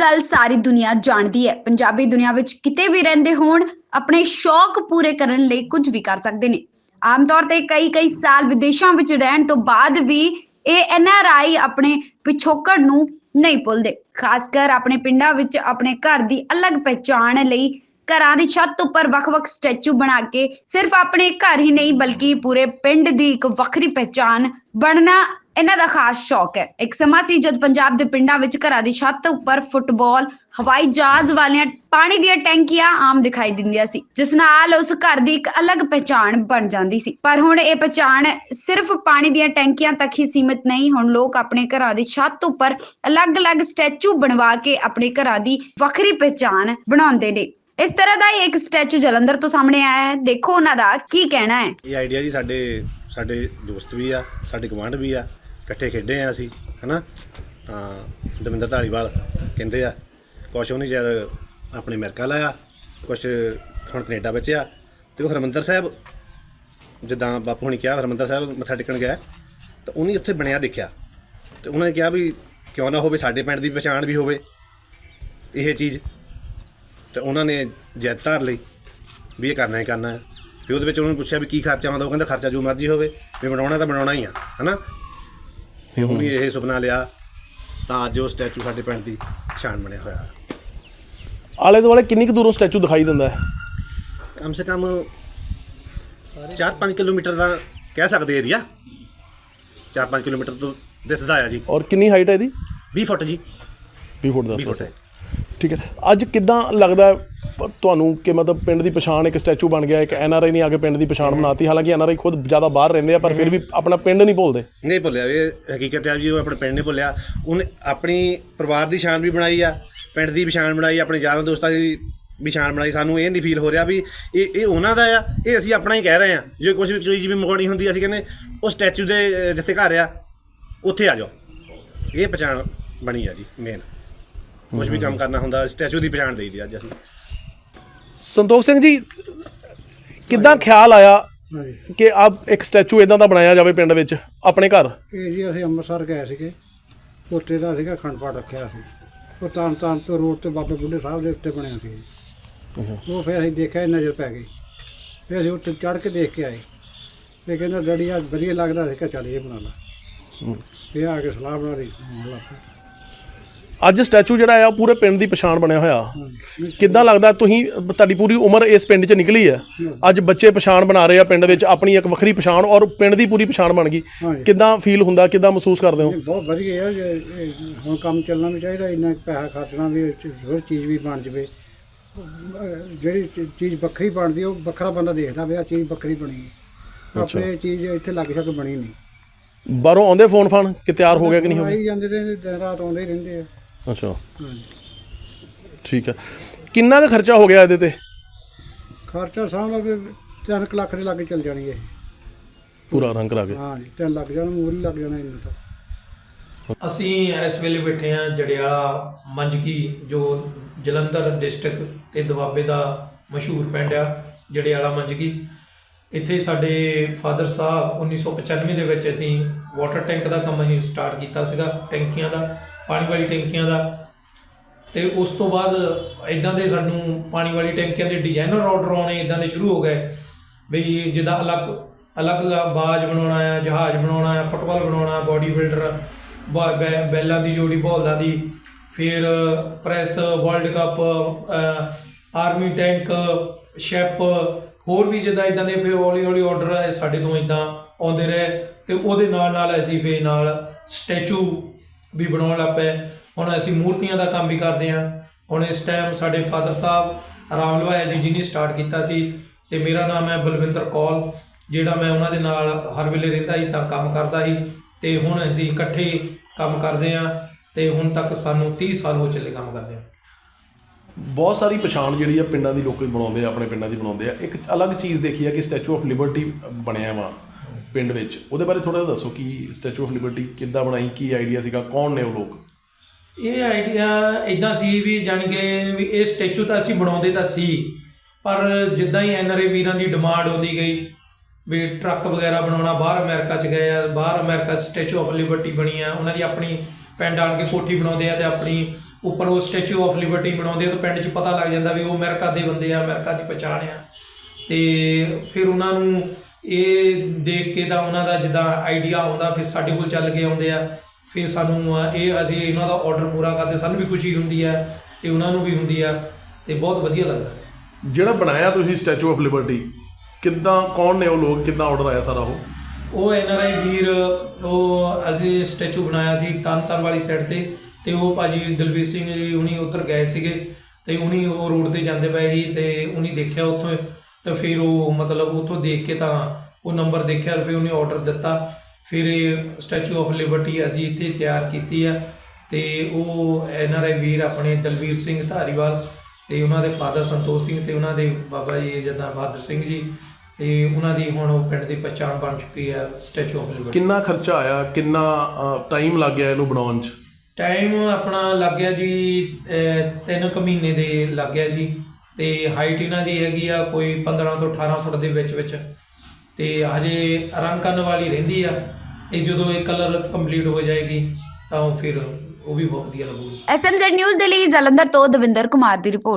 ਗੱਲ ਸਾਰੀ ਦੁਨੀਆ ਜਾਣਦੀ ਹੈ। ਪੰਜਾਬੀ ਦੁਨੀਆ ਵਿੱਚ ਕਿਤੇ ਵੀ ਰਹਿੰਦੇ ਹੋਣ, ਆਪਣੇ ਸ਼ੌਕ ਪੂਰੇ ਕਰਨ ਲਈ ਕੁਝ ਵੀ ਕਰ ਸਕਦੇ ਨੇ। ਆਮ ਤੌਰ ਤੇ ਕਈ ਕਈ ਸਾਲ ਵਿਦੇਸ਼ਾਂ ਵਿੱਚ ਰਹਿਣ ਤੋਂ ਬਾਅਦ ਵੀ ਇਹ ਐਨਆਰਆਈ ਆਪਣੇ ਪਿਛੋਕੜ ਨੂੰ ਨਹੀਂ ਭੁੱਲਦੇ। ਖਾਸ ਕਰ ਆਪਣੇ ਪਿੰਡਾਂ ਵਿੱਚ ਆਪਣੇ ਘਰ ਦੀ ਅਲੱਗ ਪਹਿਚਾਣ ਲਈ ਘਰਾਂ ਦੀ ਛੱਤ ਉੱਪਰ ਵੱਖ-ਵੱਖ ਸਟੈਚੂ ਬਣਾ ਕੇ ਸਿਰਫ ਆਪਣੇ ਘਰ ਹੀ ਨਹੀਂ, ਬਲਕਿ ਪੂਰੇ ਪਿੰਡ ਦੀ ਇੱਕ ਵੱਖਰੀ ਪਹਿਚਾਣ ਬਣਨਾ ਇਹਨਾਂ ਦਾ ਖਾਸ ਸ਼ੌਕ ਹੈ। ਇੱਕ ਸਮਾਂ ਸੀ ਜਦ ਪੰਜਾਬ ਦੇ ਪਿੰਡਾਂ ਵਿੱਚ ਘਰਾਂ ਦੀ ਛੱਤ ਉੱਪਰ ਫੁੱਟਬਾਲ, ਹਵਾਈ ਜਹਾਜ਼ ਵਾਲੀਆਂ ਪਾਣੀ ਦੀਆਂ ਟੈਂਕੀਆਂ ਆਮ ਦਿਖਾਈ ਦਿੰਦੀਆਂ ਸੀ, ਜਿਸ ਨਾਲ ਉਸ ਘਰ ਦੀ ਇੱਕ ਅਲੱਗ ਪਹਿਚਾਣ ਬਣ ਜਾਂਦੀ ਸੀ। ਪਰ ਹੁਣ ਇਹ ਪਹਿਚਾਣ ਸਿਰਫ ਪਾਣੀ ਦੀਆਂ ਟੈਂਕੀਆਂ ਤੱਕ ਹੀ ਸੀਮਿਤ ਨਹੀਂ, ਹੁਣ ਲੋਕ ਆਪਣੇ ਘਰਾਂ ਦੀ ਛੱਤ ਉੱਪਰ ਅਲੱਗ-ਅਲੱਗ ਸਟੈਚੂ ਬਣਵਾ ਕੇ ਆਪਣੇ ਘਰਾਂ ਦੀ ਵੱਖਰੀ ਪਹਿਚਾਣ ਬਣਾਉਂਦੇ ਨੇ। ਇਸ ਤਰ੍ਹਾਂ ਦਾ ਹੀ ਇੱਕ ਸਟੈਚੂ ਜਲੰਧਰ ਤੋਂ ਸਾਹਮਣੇ ਆਇਆ ਹੈ। ਦੇਖੋ ਉਹਨਾਂ ਦਾ ਕੀ ਕਹਿਣਾ ਹੈ। ਇਹ ਆਈਡੀਆ ਜੀ ਸਾਡੇ ਸਾਡੇ ਦੋਸਤ ਵੀ ਆ, ਸਾਡੇ ਗਵਾਂਢ ਵੀ ਆ। ਇਕੱਠੇ ਖੇਡੇ ਆ ਅਸੀਂ, ਹਨਾ? ਤਾਂ ਦਵਿੰਦਰ ਧਾਲੀਵਾਲ ਕਹਿੰਦੇ ਆ, ਕੁਛ ਉਹਨੇ ਯਾਰ ਆਪਣੇ ਅਮਰੀਕਾ ਲਾਇਆ, ਕੁਛ ਹੁਣ ਕੈਨੇਡਾ ਵਿੱਚ ਆ ਤੇ ਉਹ ਹਰਮੰਦਰ ਸਾਹਿਬ, ਜਿੱਦਾਂ ਬਾਪੂ ਹੁਣੀ ਕਿਹਾ, ਹਰਮੰਦਰ ਸਾਹਿਬ ਮੱਥਾ ਟੇਕਣ ਗਿਆ, ਤਾਂ ਉਹਨੇ ਉੱਥੇ ਬਣਿਆ ਦੇਖਿਆ। ਤੇ ਉਹਨਾਂ ਨੇ ਕਿਹਾ ਵੀ ਕਿਉਂ ਨਾ ਹੋਵੇ, ਸਾਡੇ ਪਿੰਡ ਦੀ ਪਛਾਣ ਵੀ ਹੋਵੇ, ਇਹ ਚੀਜ਼। ਤੇ ਉਹਨਾਂ ਨੇ ਜਿੱਦ ਧਾਰ ਲਈ, ਵੀ ਇਹ ਕਰਨਾ ਹੀ ਕਰਨਾ ਹੈ। ਫਿਰ ਉਹਦੇ ਵਿੱਚ ਉਹਨਾਂ ਨੂੰ ਪੁੱਛਿਆ ਵੀ ਕੀ ਖਰਚਾ ਆਉਂਦਾ, ਉਹ ਕਹਿੰਦਾ ਖਰਚਾ ਜੋ ਮਰਜ਼ੀ ਹੋਵੇ, ਵੀ ਬਣਾਉਣਾ ਤਾਂ ਬਣਾਉਣਾ ਹੀ ਆ, ਹਨਾ? ਫਿਰ ਹੁਣ ਇਹ ਸੁਪਨਾ ਲਿਆ ਤਾਂ ਅੱਜ ਉਹ ਸਟੈਚੂ ਸਾਡੇ ਪਿੰਡ ਦੀ ਪਛਾਣ ਬਣਿਆ ਹੋਇਆ। ਹੈ। ਆਲੇ ਦੁਆਲੇ ਕਿੰਨੀ ਕੁ ਦੂਰੋਂ ਸਟੈਚੂ ਦਿਖਾਈ ਦਿੰਦਾ ਹੈ? ਕਮ ਸੇ ਕਮ 4-5 ਕਿਲੋਮੀਟਰ ਦਾ ਕਹਿ ਸਕਦੇ ਏਰੀਆ। 4-5 ਕਿਲੋਮੀਟਰ ਤੋਂ ਦਿਸਦਾ ਆ ਜੀ। ਔਰ ਕਿੰਨੀ ਹਾਈਟ ਹੈ ਇਹਦੀ? 20 ਫੁੱਟ ਜੀ। 20 ਫੁੱਟ 20 10 ਫੁੱਟ। ਫੁੱਟ ਠੀਕ ਹੈ। ਅੱਜ ਕਿਦਾਂ ਲੱਗਦਾ ਤੁਹਾਨੂੰ ਕਿ ਮਤਲਬ ਪਿੰਡ ਦੀ ਪਛਾਣ ਇੱਕ ਸਟੈਚੂ ਬਣ ਗਿਆ ਇੱਕ ਐਨਆਰਆਈ ਨੇ ਆ ਕੇ ਪਿੰਡ ਦੀ ਪਛਾਣ ਬਣਾਤੀ ਹਾਲਾਂਕਿ ਐਨਆਰਆਈ ਖੁਦ ਜ਼ਿਆਦਾ ਬਾਹਰ ਰਹਿੰਦੇ ਆ ਪਰ ਫਿਰ ਵੀ ਆਪਣਾ ਪਿੰਡ ਨਹੀਂ ਭੁੱਲਦੇ। ਨਹੀਂ ਭੁੱਲਿਆ ਇਹ ਹਕੀਕਤ ਹੈ ਜੀ ਉਹ ਆਪਣੇ ਪਿੰਡ ਨੇ ਭੁੱਲਿਆ। ਉਹਨੇ ਆਪਣੀ ਪਰਿਵਾਰ ਦੀ ਸ਼ਾਨ ਵੀ ਬਣਾਈ ਆ ਪਿੰਡ ਦੀ ਪਛਾਣ ਬਣਾਈ ਆਪਣੇ ਯਾਰਾਂ ਦੋਸਤਾਂ ਦੀ ਵੀ ਸ਼ਾਨ ਬਣਾਈ। ਸਾਨੂੰ ਇਹ ਨਹੀਂ ਫੀਲ ਹੋ ਰਿਹਾ ਵੀ ਇਹ ਇਹ ਉਹਨਾਂ ਦਾ ਆ ਇਹ ਅਸੀਂ ਆਪਣਾ ਹੀ ਕਹਿ ਰਹੇ ਆ। ਜੇ ਕੁਝ ਵੀ ਚੀਜ਼ ਵੀ ਮੰਗਵਾਉਣੀ ਹੁੰਦੀ ਅਸੀਂ ਕਹਿੰਦੇ ਉਹ ਸਟੈਚੂ ਦੇ ਜਿੱਥੇ ਘਰ ਆ ਉੱਥੇ ਆ ਜਾਓ। ਇਹ ਪਛਾਣ ਬਣੀ ਆ ਜੀ ਮੇਨ ਕੁਝ ਵੀ ਕੰਮ ਕਰਨਾ ਹੁੰਦਾ ਸਟੈਚੂ ਦੀ ਪਛਾਣ ਦੇਈਦੀ ਅੱਜ ਅਸੀਂ। ਸੰਤੋਖ ਸਿੰਘ ਜੀ ਕਿਦਾਂ ਖਿਆਲ ਆਇਆ ਕਿ ਆਪ ਇੱਕ ਸਟੈਚੂ ਇਦਾਂ ਦਾ ਬਣਾਇਆ ਜਾਵੇ ਪਿੰਡ ਵਿੱਚ ਆਪਣੇ ਘਰ? ਇਹ ਜੀ ਅਸੀਂ ਅੰਮ੍ਰਿਤਸਰ ਗਏ ਸੀਗੇ ਉੱਥੇ ਦਾ ਸੀਗਾ ਅਖੰਡ ਪਾਠ ਰੱਖਿਆ ਸੀ। ਉਹ ਤਾਂ ਤਾਂ ਤੋਂ ਰੋਡ ਤੇ ਬਾਬੇ ਬੁੱਢੇ ਸਾਹਿਬ ਦੇ ਉੱਤੇ ਬਣਿਆ ਸੀ। ਉਹ ਫਿਰ ਅਸੀਂ ਦੇਖਿਆ ਇਹ ਨਜ਼ਰ ਪੈ ਗਈ। ਫਿਰ ਅਸੀਂ ਉੱਤੇ ਚੜ੍ਹ ਕੇ ਦੇਖ ਕੇ ਆਏ। ਤੇ ਕਹਿੰਦਾ ਡੈਡੀ ਆ ਵਧੀਆ ਲੱਗਦਾ ਸੀ ਕਿ ਚੱਲ ਇਹ ਬਣਾ ਲਾ। ਇਹ ਆ ਕੇ ਸਲਾਹ ਬਣਾ ਲਈ। ਲੱਗ ਪਏ ਅੱਜ ਸਟੈਚੂ ਜਿਹੜਾ ਆ ਉਹ ਪੂਰੇ ਪਿੰਡ ਦੀ ਪਛਾਣ ਬਣਿਆ ਹੋਇਆ। ਕਿੱਦਾਂ ਲੱਗਦਾ ਤੁਸੀਂ ਤੁਹਾਡੀ ਪੂਰੀ ਉਮਰ ਇਸ ਪਿੰਡ 'ਚ ਨਿਕਲੀ ਹੈ? ਅੱਜ ਬੱਚੇ ਪਛਾਣ ਬਣਾ ਰਹੇ ਆ ਪਿੰਡ ਵਿੱਚ ਆਪਣੀ ਇੱਕ ਵੱਖਰੀ ਪਛਾਣ ਔਰ ਪਿੰਡ ਦੀ ਪੂਰੀ ਪਛਾਣ ਬਣ ਗਈ। ਕਿੱਦਾਂ ਫੀਲ ਹੁੰਦਾ ਕਿੱਦਾਂ ਮਹਿਸੂਸ ਕਰਦੇ ਹੋ? ਬਹੁਤ ਵਧੀਆ ਇਹ ਹੁਣ ਕੰਮ ਚੱਲਣਾ ਵੀ ਚਾਹੀਦਾ ਇੰਨਾ ਪੈਸਾ ਖਰਚਣਾ ਵੀ ਹੋਰ ਚੀਜ਼ ਵੀ ਬਣ ਜਵੇ। ਜਿਹੜੀ ਚੀਜ਼ ਵੱਖਰੀ ਬਣਦੀ ਉਹ ਵੱਖਰਾ ਬੰਦਾ ਦੇਖਦਾ ਵੀ ਆ ਚੀਜ਼ ਵੱਖਰੀ ਬਣੀ ਆਪਣੇ ਚੀਜ਼ ਇੱਥੇ ਲੱਗ ਸ਼ਕ ਬਣੀ ਨਹੀਂ। ਬਾਹਰੋਂ ਆਉਂਦੇ ਫੋਨ ਫਾਨ ਕਿ ਤਿਆਰ ਹੋ ਗਿਆ ਕਿ ਨਹੀਂ ਹੋ ਗਿਆ? ਆਈ ਜਾਂਦੇ ਨੇ ਦਿਨ ਰਾਤ ਆਉਂਦੇ ਹੀ ਰਹਿੰਦੇ ਆ। ਅੱਛਾ। ਠੀਕ ਹੈ। ਕਿੰਨਾ ਕੁ ਖਰਚਾ ਹੋ ਗਿਆ ਇਹਦੇ ਤੇ? ਖਰਚਾ ਸਾਹਮਣਾ ਵੀ 3 ਲੱਖ ਦੇ ਲਾਗੇ ਚੱਲ ਜਾਣੀ ਇਹ। ਪੂਰਾ ਰੰਗ ਕਰਾ ਕੇ। ਹਾਂਜੀ 3 ਲੱਖ ਜਾਣਾ ਮੂਲ ਲੱਗ ਜਾਣਾ ਇੰਨਾ ਤਾਂ। ਅਸੀਂ ਇਸ ਵੇਲੇ ਬੈਠੇ ਹਾਂ ਜੜਿਆਲਾ ਮੰਜਕੀ ਜੋ ਜਲੰਧਰ ਡਿਸਟ੍ਰਿਕਟ ਤੇ ਦੁਆਬੇ ਦਾ ਮਸ਼ਹੂਰ ਪਿੰਡ ਆ ਜੜਿਆਲਾ ਮੰਜਕੀ ਇੱਥੇ ਸਾਡੇ ਫਾਦਰ ਸਾਹਿਬ 1995 ਦੇ ਵਿੱਚ ਅਸੀਂ ਵਾਟਰ ਟੈਂਕ ਦਾ ਕੰਮ ਅਸੀਂ ਸਟਾਰਟ ਕੀਤਾ ਸੀਗਾ ਟੈਂਕੀਆਂ ਦਾ। ਪਾਣੀ ਵਾਲੀ ਟੈਂਕੀਆਂ ਦਾ। ਤੇ ਉਸ ਤੋਂ ਬਾਅਦ ਇਦਾਂ ਦੇ ਸਾਨੂੰ ਪਾਣੀ ਵਾਲੀ ਟੈਂਕੀਆਂ ਦੇ ਡਿਜ਼ਾਈਨਰ ਆਰਡਰ ਆਉਣੇ ਇਦਾਂ ਦੇ ਸ਼ੁਰੂ ਹੋ ਗਏ। ਵੀ ਜਿੱਦਾਂ ਅਲੱਗ ਅਲੱਗ ਅਲੱਗ ਬਾਜ ਬਣਾਉਣਾ ਆ, ਜਹਾਜ਼ ਬਣਾਉਣਾ ਆ, ਫੁੱਟਬਾਲ ਬਣਾਉਣਾ ਬੋਡੀ ਬਿਲਡਰ ਬੈ- ਬੈਲਾਂ ਦੀ ਜੋੜੀ, ਬੋਲਦਾਂ ਦੀ। ਫਿਰ press world cup army tank shape ਹੋਰ ਵੀ ਜਿੱਦਾਂ ਇਦਾਂ ਦੇ ਫਿਰ ਹੌਲੀ ਹੌਲੀ ਆਰਡਰ ਸਾਡੇ ਤੋਂ ਇਦਾਂ ਆਉਂਦੇ ਰਹੇ। ਤੇ ਉਹਦੇ ਨਾਲ ਨਾਲ ਅਸੀਂ ਫਿਰ ਨਾਲ ਸਟੈਚੂ ਵੀ ਬਣਾਉਣ ਲੱਗ ਪਏ। ਹੁਣ ਅਸੀਂ ਮੂਰਤੀਆਂ ਦਾ ਕੰਮ ਵੀ ਕਰਦੇ ਹਾਂ। ਹੁਣ ਇਸ ਟਾਈਮ ਸਾਡੇ ਫਾਦਰ ਸਾਹਿਬ ਰਾਮ ਲਵਾਇਆ ਜੀ ਜੀ ਨੇ ਸਟਾਰਟ ਕੀਤਾ ਸੀ ਤੇ ਮੇਰਾ ਨਾਮ ਹੈ ਬਲਵਿੰਦਰ ਕੌਲ ਜਿਹੜਾ ਮੈਂ ਉਹਨਾਂ ਦੇ ਨਾਲ ਹਰ ਵੇਲੇ ਰਹਿੰਦਾ ਸੀ ਤਾਂ ਕੰਮ ਕਰਦਾ ਸੀ ਤੇ ਹੁਣ ਅਸੀਂ ਇਕੱਠੇ ਕੰਮ ਕਰਦੇ ਹਾਂ ਤੇ ਹੁਣ ਤੱਕ ਸਾਨੂੰ 30 ਸਾਲ ਹੋ ਚੱਲੇ ਕੰਮ ਕਰਦੇ ਹਾਂ। ਬਹੁਤ ਸਾਰੀ ਪਛਾਣ ਜਿਹੜੀ ਆ ਪਿੰਡਾਂ ਦੀ ਲੋਕ ਬਣਾਉਂਦੇ ਆ, ਆਪਣੇ ਪਿੰਡਾਂ ਦੀ ਬਣਾਉਂਦੇ ਆ। ਇੱਕ ਅਲੱਗ ਚੀਜ਼ ਦੇਖੀ ਆ ਕਿ ਸਟੈਚੂ ਆਫ ਲਿਬਰਟੀ ਬਣਿਆ ਵਾ। ਪਿੰਡ ਵਿੱਚ। ਉਹਦੇ ਬਾਰੇ ਥੋੜਾ ਜਿਹਾ ਦੱਸੋ ਕਿ ਸਟੈਚੂ ਆਫ ਲਿਬਰਟੀ ਕਿੱਦਾਂ ਬਣਾਈ, ਕੀ ਆਈਡੀਆ ਸੀਗਾ, ਕੌਣ ਨੇ ਉਹ ਲੋਕ? ਇਹ ਆਈਡੀਆ ਇਦਾਂ ਸੀ ਵੀ ਜਾਣੀ ਕਿ ਵੀ ਇਹ ਸਟੈਚੂ ਤਾਂ ਅਸੀਂ ਬਣਾਉਂਦੇ ਤਾਂ ਸੀ, ਪਰ ਜਿੱਦਾਂ ਹੀ ਐਨਆਰਏ ਵੀਰਾਂ ਦੀ ਡਿਮਾਂਡ ਆਉਂਦੀ ਗਈ, ਵੀ ਟਰੱਕ ਵਗੈਰਾ ਬਣਾਉਣਾ, ਬਾਹਰ ਅਮਰੀਕਾ ਚ ਗਏ ਆ, ਬਾਹਰ ਅਮਰੀਕਾ 'ਚ ਸਟੈਚੂ ਆਫ ਲਿਬਰਟੀ ਬਣੀ ਆ, ਉਹਨਾਂ ਦੀ ਆਪਣੀ ਪਿੰਡ ਆਣ ਕੇ ਕੋਠੀ ਬਣਾਉਂਦੇ ਆ ਤੇ ਆਪਣੀ ਉੱਪਰ ਉਹ ਸਟੈਚੂ ਆਫ ਲਿਬਰਟੀ ਬਣਾਉਂਦੇ ਆ, ਤਾਂ ਪਿੰਡ 'ਚ ਪਤਾ ਲੱਗ ਜਾਂਦਾ ਵੀ ਉਹ ਅਮਰੀਕਾ ਦੇ ਬੰਦੇ ਆ, ਅਮਰੀਕਾ ਦੀ ਪਛਾਣ ਆ। ਤੇ ਫਿਰ ਉਹਨਾਂ ਨੂੰ ਇਹ ਦੇਖ ਕੇ ਤਾਂ ਉਹਨਾਂ ਦਾ ਜਿੱਦਾਂ ਆਈਡੀਆ ਆਉਂਦਾ ਫਿਰ ਸਾਡੇ ਕੋਲ ਚੱਲ ਕੇ ਆਉਂਦੇ ਆ। ਫਿਰ ਸਾਨੂੰ ਇਹ ਅਸੀਂ ਇਹਨਾਂ ਦਾ ਆਰਡਰ ਪੂਰਾ ਕਰਦੇ ਸਾਨੂੰ ਵੀ ਖੁਸ਼ੀ ਹੁੰਦੀ ਆ ਤੇ ਉਹਨਾਂ ਨੂੰ ਵੀ ਹੁੰਦੀ ਆ ਤੇ ਬਹੁਤ ਵਧੀਆ ਲੱਗਦਾ। ਜਿਹੜਾ ਬਣਾਇਆ ਤੁਸੀਂ ਸਟੈਚੂ ਆਫ ਲਿਬਰਟੀ ਕਿੱਦਾਂ ਕੌਣ ਨੇ ਉਹ ਲੋਕ ਕਿੱਦਾਂ ਆਰਡਰ ਆਇਆ ਸਾਰਾ ਉਹ? ਉਹ ਐਨਆਰਆਈ ਵੀਰ ਉਹ ਅਸੀਂ ਸਟੈਚੂ ਬਣਾਇਆ ਸੀ ਤਨ ਤਨ ਵਾਲੀ ਸਾਈਡ ਤੇ ਤੇ ਉਹ ਭਾਜੀ ਦਲਵੀਰ ਸਿੰਘ ਜੀ ਉਨੀ ਉੱਧਰ ਗਏ ਸੀਗੇ ਤੇ ਉਨੀ ਉਹ ਰੋਡ ਤੇ ਜਾਂਦੇ ਪਏ ਸੀ ਤੇ ਉਨੀ ਦੇਖਿਆ ਉੱਥੋਂ ਤੇ ਫਿਰ ਉਹ ਮਤਲਬ ਉੱਥੋਂ ਦੇਖ ਕੇ ਤਾਂ ਉਹ ਨੰਬਰ ਦੇਖਿਆ ਫਿਰ ਉਹਨੇ ਆਰਡਰ ਦਿੱਤਾ। ਫਿਰ ਇਹ ਸਟੈਚੂ ਆਫ ਲਿਬਰਟੀ ਅਸੀਂ ਇੱਥੇ ਤਿਆਰ ਕੀਤੀ ਆ ਤੇ ਉਹ ਐਨਆਰਆਈ ਵੀਰ ਆਪਣੇ ਦਲਵੀਰ ਸਿੰਘ ਧਾਰੀਵਾਲ ਤੇ ਉਹਨਾਂ ਦੇ ਫਾਦਰ ਸੰਤੋਖ ਸਿੰਘ ਤੇ ਉਹਨਾਂ ਦੇ ਬਾਬਾ ਜੀ ਜਦਾਂ ਬਹਾਦਰ ਸਿੰਘ ਜੀ ਤੇ ਉਹਨਾਂ ਦੀ ਹੁਣ ਉਹ ਪਿੰਡ ਦੀ ਪਛਾਣ ਬਣ ਚੁੱਕੀ ਹੈ ਸਟੈਚੂ ਆਫ ਲਿਬਰਟੀ ਕਿੰਨਾ ਖਰਚਾ ਆਇਆ ਕਿੰਨਾ ਟਾਈਮ ਲੱਗ ਗਿਆ ਇਹਨੂੰ ਬਣਾਉਣ 'ਚ? ਟਾਈਮ ਆਪਣਾ ਲੱਗ ਗਿਆ ਜੀ ਅਹ, ਤਿੰਨ ਕੁ ਮਹੀਨੇ ਦੇ ਲੱਗ ਗਿਆ ਜੀ। ਤੇ ਹਾਈਟ ਇਹਨਾਂ ਦੀ ਹੈਗੀ ਆ ਕੋਈ 15 ਤੋਂ 18 ਫੁੱਟ ਦੇ ਵਿੱਚ ਵਿੱਚ। ਤੇ ਹਜੇ ਰੰਗ ਕਰਨ ਵਾਲੀ ਰਹਿੰਦੀ ਆ। ਇਹ ਜਦੋਂ ਇਹ ਕਲਰ ਕੰਪਲੀਟ ਹੋ ਜਾਏਗੀ, ਤਾਂ ਫਿਰ ਉਹ ਵੀ ਬਹੁਤ ਵਧੀਆ ਲੱਗੂਗੀ। ਐਸਐਮਜ਼ੈਡ ਨਿਊਜ਼ ਦੇ ਲਈ ਜਲੰਧਰ ਤੋਂ ਦਵਿੰਦਰ ਕੁਮਾਰ ਦੀ ਰਿਪੋਰਟ।